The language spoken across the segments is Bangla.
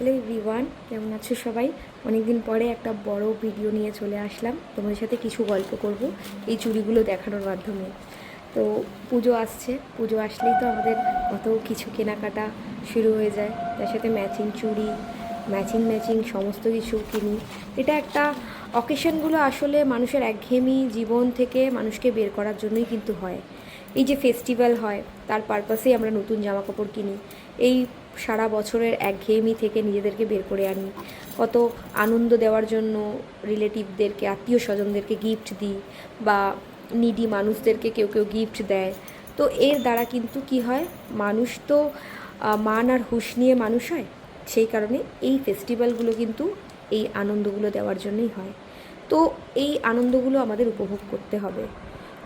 হ্যালো এভরিওয়ান কেমন আছো সবাই? অনেক দিন পরে একটা বড় ভিডিও নিয়ে চলে আসলাম। তোমাদের সাথে কিছু গল্প করব এই চুড়িগুলো দেখানোর মাধ্যমে। তো পুজো আসছে, পুজো আসলেই তো আমাদের কত কিছু কেনাকাটা শুরু হয়ে যায়। তার সাথে ম্যাচিং চুড়ি ম্যাচিং ম্যাচিং সমস্ত কিছু কিনি। এটা একটা অকেশনগুলো আসলে মানুষের একঘেয়েমি জীবন থেকে মানুষকে বের করার জন্যই কিন্তু হয়। এই যে ফেস্টিভ্যাল হয়, তার পারপাসেই আমরা নতুন জামা কাপড় কিনি। এই সারা বছরের একঘেয়েমি থেকে নিজেদেরকে বের করে আনি। কত আনন্দ দেওয়ার জন্য রিলেটিভদেরকে আত্মীয় স্বজনদেরকে গিফট দিই বা নিডি মানুষদেরকে কেউ কেউ গিফট দেয়। তো এর দ্বারা কিন্তু কি হয়, মানুষ তো মান আর হুঁশ নিয়ে মানুষ হয়। সেই কারণে এই ফেস্টিভ্যালগুলো কিন্তু এই আনন্দগুলো দেওয়ার জন্যই হয়। তো এই আনন্দগুলো আমাদের উপভোগ করতে হবে।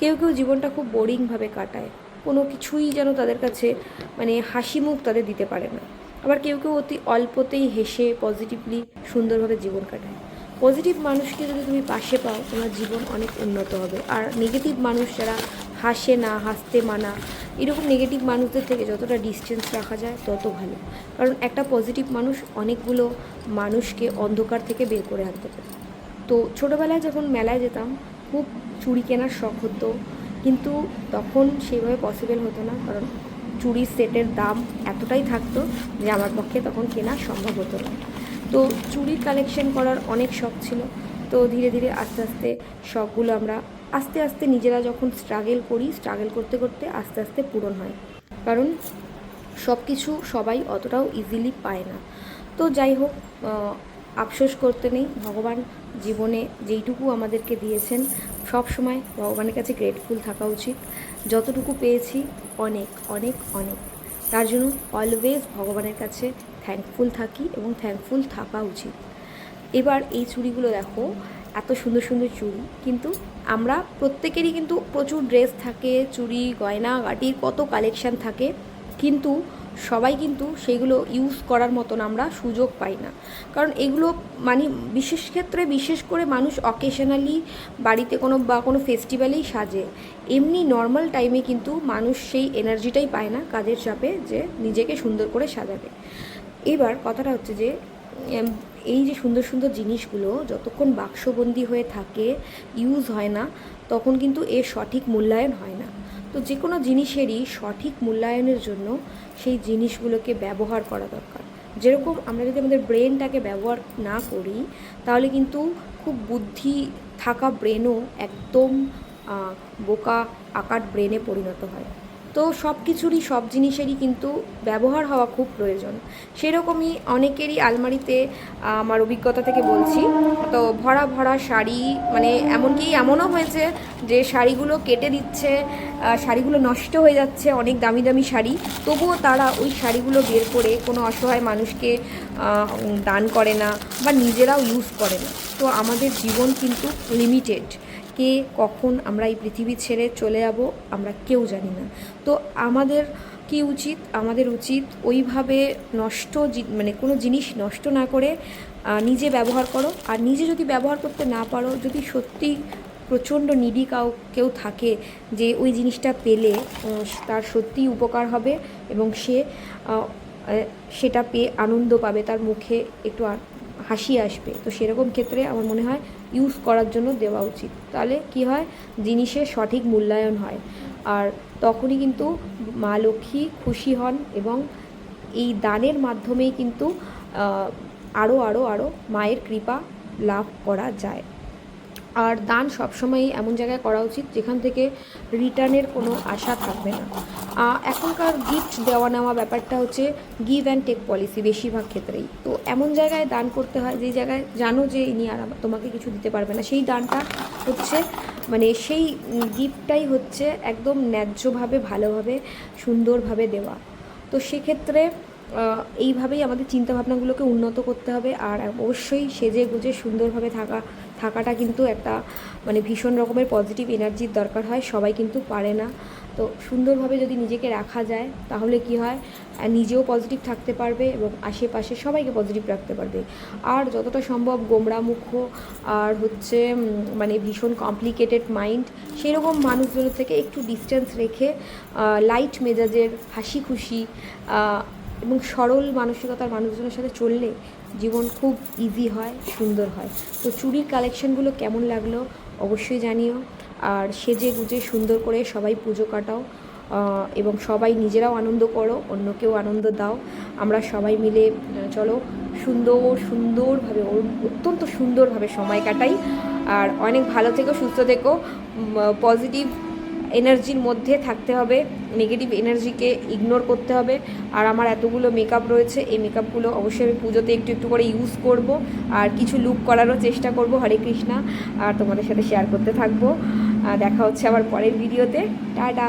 কেউ কেউ জীবনটা খুব বোরিংভাবে কাটায়। কোনো কিছুই যেন তাদের কাছে মানে হাসি মুখ তাদের দিতে পারে না। আবার কেউ কেউ অতি অল্পতেই হেসে পজিটিভলি সুন্দরভাবে জীবন কাটায়। পজিটিভ মানুষকে যদি তুমি পাশে পাও, তোমার জীবন অনেক উন্নত হবে। আর নেগেটিভ মানুষ যারা হাসে না, হাসতে মানা, এরকম নেগেটিভ মানুষদের থেকে যতটা ডিস্টেন্স রাখা যায়, তত ভালো। কারণ একটা পজিটিভ মানুষ অনেকগুলো মানুষকে অন্ধকার থেকে বের করে আনতে পারে। তো ছোটোবেলায় যখন মেলায় যেতাম খুব চুড়ি কেনার শখ হতো। কিন্তু তখন সেইভাবে পসিবল হতো না। কারণ চুড়ির সেটের দাম এতটাই থাকতো যে আমার পক্ষে তখন কেনা সম্ভব হতো না। তো চুড়ির কালেকশন করার অনেক শখ ছিল। তো ধীরে ধীরে আস্তে আস্তে শখগুলো আমরা আস্তে আস্তে নিজেরা যখন স্ট্রাগল করি স্ট্রাগল করতে করতে আস্তে আস্তে পূরণ হয়। কারণ সব কিছু সবাই অতটাও ইজিলি পায় না। তো যাই হোক আফসোস করতে নেই। ভগবান জীবনে যেইটুকু আমাদেরকে দিয়েছেন, সব সময় ভগবানের কাছে গ্রেটফুল থাকা উচিত। যতটুকু পেয়েছি, অনেক অনেক অনেক। তার জন্য অলওয়েজ ভগবানের কাছে থ্যাঙ্কফুল থাকি এবং থ্যাঙ্কফুল থাকা উচিত। এবার এই চুড়িগুলো দেখো, এত সুন্দর সুন্দর চুড়ি, কিন্তু আমরা প্রত্যেকেরই কিন্তু প্রচুর ড্রেস থাকে, চুড়ি, গয়না গাটির কত কালেকশান থাকে, কিন্তু সবাই কিন্তু সেগুলো ইউজ করার মতন আমরা সুযোগ পাই না। কারণ এগুলো মানে বিশেষ ক্ষেত্রে বিশেষ করে মানুষ অকেশনালি বাড়িতে কোনো বা কোনো ফেস্টিভ্যালেই সাজে। এমনি নর্মাল টাইমে কিন্তু মানুষ সেই এনার্জিটাই পায় না কাজের চাপে যে নিজেকে সুন্দর করে সাজাবে। এবার কথাটা হচ্ছে যে এই যে সুন্দর সুন্দর জিনিসগুলো যতক্ষণ বাক্সবন্দি হয়ে থাকে ইউজ হয় না, তখন কিন্তু এর সঠিক মূল্যায়ন হয় না। তো যে কোনো জিনিসেরই সঠিক মূল্যায়নের জন্য সেই জিনিসগুলোকে ব্যবহার করা দরকার। যেরকম আমরা যদি আমাদের ব্রেনটাকে ব্যবহার না করি, তাহলে কিন্তু খুব বুদ্ধি থাকা ব্রেনও একদম বোকা আকার ব্রেনে পরিণত হয়। তো সব কিছুরই, সব জিনিসেরই কিন্তু ব্যবহার হওয়া খুব প্রয়োজন। সেরকমই অনেকেরই আলমারিতে আমার অভিজ্ঞতা থেকে বলছি। তো ভরা ভরা শাড়ি মানে এমনকি এমনও হয়েছে যে শাড়িগুলো কেটে দিচ্ছে শাড়িগুলো নষ্ট হয়ে যাচ্ছে, অনেক দামি দামি শাড়ি। তবুও তারা ওই শাড়িগুলো বের করে কোনো অসহায় মানুষকে দান করে না বা নিজেরাও ইউজ করে না। তো আমাদের জীবন কিন্তু লিমিটেড কে কখন আমরা এই পৃথিবী ছেড়ে চলে যাব, আমরা কেউ জানি না। তো আমাদের কি উচিত? আমাদের উচিত ওইভাবে নষ্ট মানে কোনো জিনিস নষ্ট না করে নিজে ব্যবহার করো। আর নিজে যদি ব্যবহার করতে না পারো, যদি সত্যি প্রচণ্ড নিডি কাউ, কেউ থাকে যে ওই জিনিসটা পেলে তার সত্যিই উপকার হবে এবং সে সেটা পেয়ে আনন্দ পাবে, তার মুখে একটু হাসি আসবে। তো সেরকম ক্ষেত্রে আমার মনে হয় ইউজ করার জন্য দেওয়া উচিত। তাহলে কি হয়? জিনিসের সঠিক মূল্যায়ন হয়। আর তখনই কিন্তু মা লক্ষ্মী খুশি হন এবং এই দানের মাধ্যমেই কিন্তু আরও আরও আরও মায়ের কৃপা লাভ করা যায়। আর দান সবসময়ই এমন জায়গায় করা উচিত যেখান থেকে রিটার্নের কোনো আশা থাকবে না। এখনকার গিফট দেওয়া নেওয়া ব্যাপারটা হচ্ছে গিভ অ্যান্ড টেক পলিসি বেশিরভাগ ক্ষেত্রেই। তো এমন জায়গায় দান করতে হয় যেই জায়গায় জানো যে ইনি আর তোমাকে কিছু দিতে পারবে না। সেই দানটা হচ্ছে মানে সেই গিফটটাই হচ্ছে একদম ন্যায্যভাবে, ভালোভাবে, সুন্দরভাবে দেওয়া। তো সেক্ষেত্রে এইভাবেই আমাদের চিন্তাভাবনাগুলোকে উন্নত করতে হবে। আর অবশ্যই সেজে গুজে সুন্দরভাবে থাকা থাকাটা কিন্তু একটা মানে ভীষণ রকমের পজিটিভ এনার্জির দরকার হয়, সবাই কিন্তু পারে না। তো সুন্দরভাবে যদি নিজেকে রাখা যায়, তাহলে কি হয়? নিজেও পজিটিভ থাকতে পারবে এবং আশেপাশে সবাইকে পজিটিভ রাখতে পারবে। আর যতটা সম্ভব গোমড়ামুখ আর হচ্ছে মানে ভীষণ কমপ্লিকেটেড মাইন্ড সেরকম মানুষজনের থেকে একটু ডিস্টেন্স রেখে লাইট মেজাজের হাসি খুশি এবং সরল মানসিকতার মানুষজনের সাথে চললে জীবন খুব ইজি হয়, সুন্দর হয়। তো চুড়ির কালেকশনগুলো কেমন লাগল অবশ্যই জানিও। আর সেজে গুজে সুন্দর করে সবাই পুজো কাটাও এবং সবাই নিজেরাও আনন্দ করো, অন্যকেও আনন্দ দাও। আমরা সবাই মিলে, চলো, সুন্দর, সুন্দরভাবে অত্যন্ত সুন্দরভাবে সময় কাটাই। আর অনেক ভালো থেকো, সুস্থ থেকো পজিটিভ এনার্জির মধ্যে থাকতে হবে নেগেটিভ এনার্জিকে ইগনোর করতে হবে। আর আমার এতগুলো মেকআপ রয়েছে, এই মেকআপগুলো অবশ্যই আমি পুজোতে একটু একটু করে ইউজ করব। আর কিছু লুক করারও চেষ্টা করব, হরে কৃষ্ণা। আর তোমাদের সাথে শেয়ার করতে থাকব। দেখা হচ্ছে আবার পরের ভিডিওতে টাটা!